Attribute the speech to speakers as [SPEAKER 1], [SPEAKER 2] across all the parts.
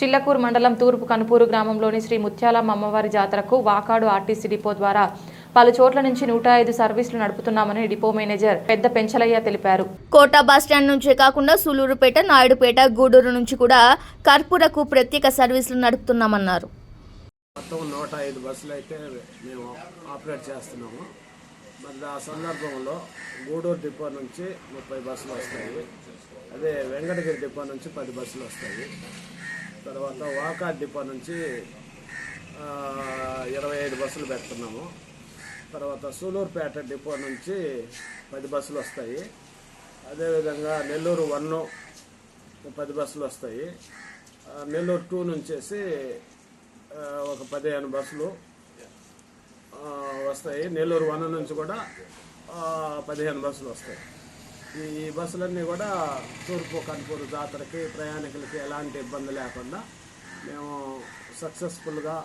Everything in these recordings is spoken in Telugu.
[SPEAKER 1] చిల్లకూరు మండలం తూర్పు కనుపూరు గ్రామంలోని శ్రీ ముత్యాలమ్మ అమ్మవారి జాతరకు వాకాడు ఆర్టీసీ డిపో ద్వారా పలు చోట్ల నుంచి నూట ఐదు సర్వీసులు నడుపుతున్నామని డిపో మేనేజర్ పెద్ద పెంచలయ్య తెలిపారు.
[SPEAKER 2] కోట బస్టాండ్ నుంచే కాకుండా సూలూరుపేట నాయుడుపేట గూడూరు నుంచి కూడా కర్పూరకు ప్రత్యేక సర్వీసులు నడుపుతున్నామన్నారు.
[SPEAKER 3] మొత్తం నూట ఐదు బస్సులు అయితే మేము ఆపరేట్ చేస్తున్నాము. మరి ఆ సందర్భంలో గూడూరు డిపో నుంచి ముప్పై బస్సులు వస్తాయి. అదే వెంకటగిరి డిపో నుంచి పది బస్సులు వస్తాయి. తర్వాత వాకా డిపో నుంచి ఇరవై ఐదు బస్సులు పెడుతున్నాము. తర్వాత సూలూరుపేట డిపో నుంచి పది బస్సులు వస్తాయి. అదేవిధంగా నెల్లూరు వన్ పది బస్సులు వస్తాయి. నెల్లూరు టూ నుంచేసి ఒక పదిహేను బస్సులు వస్తాయి. నెల్లూరు వన్ నుంచి కూడా పదిహేను బస్సులు వస్తాయి. ఈ బస్సులన్నీ కూడా తూర్పు కన్పూరు జాతరకి ప్రయాణికులకి ఎలాంటి ఇబ్బంది లేకుండా మేము సక్సెస్ఫుల్గా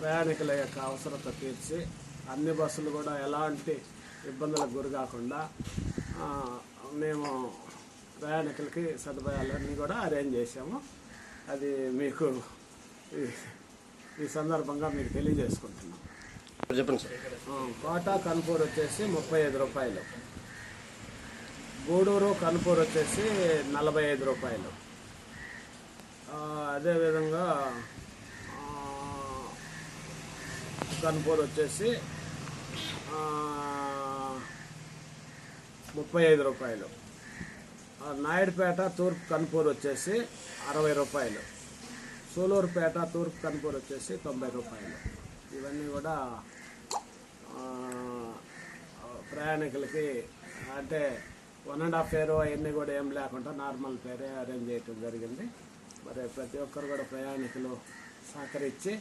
[SPEAKER 3] ప్రయాణికుల యొక్క అవసరత తీర్చి అన్ని బస్సులు కూడా ఎలాంటి ఇబ్బందులకు గురి కాకుండా మేము ప్రయాణికులకి సదుపాయాలన్నీ కూడా అరేంజ్ చేసాము అది మీకు ఈ- సందర్భంగా మీకు తెలియజేసుకుంటున్నాం.
[SPEAKER 4] చెప్పండి సార్.
[SPEAKER 3] కోటా కన్పూర్ వచ్చేసి ముప్పై ఐదు రూపాయలు. గూడూరు కన్పూర్ వచ్చేసి నలభై ఐదు రూపాయలు. అదేవిధంగా కనుపూరు వచ్చేసి ముప్పై ఐదు రూపాయలు. నాయుడుపేట తూర్పు కన్పూర్ వచ్చేసి అరవై రూపాయలు. సూలూరుపేట తూర్పు కనుపూరు వచ్చేసి తొంభై రూపాయలు. ఇవన్నీ కూడా ప్రయాణికులకి అంటే వన్ అండ్ హాఫ్ ఫేర్ అవన్నీ కూడా ఏం లేకుండా నార్మల్ ఫేరే అరేంజ్ చేయటం జరిగింది. మరి ప్రతి ఒక్కరు కూడా ప్రయాణికులు సహకరించి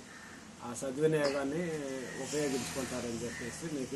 [SPEAKER 3] ఆ సద్వినియోగాన్ని ఉపయోగించుకుంటారని చెప్పేసి మీకు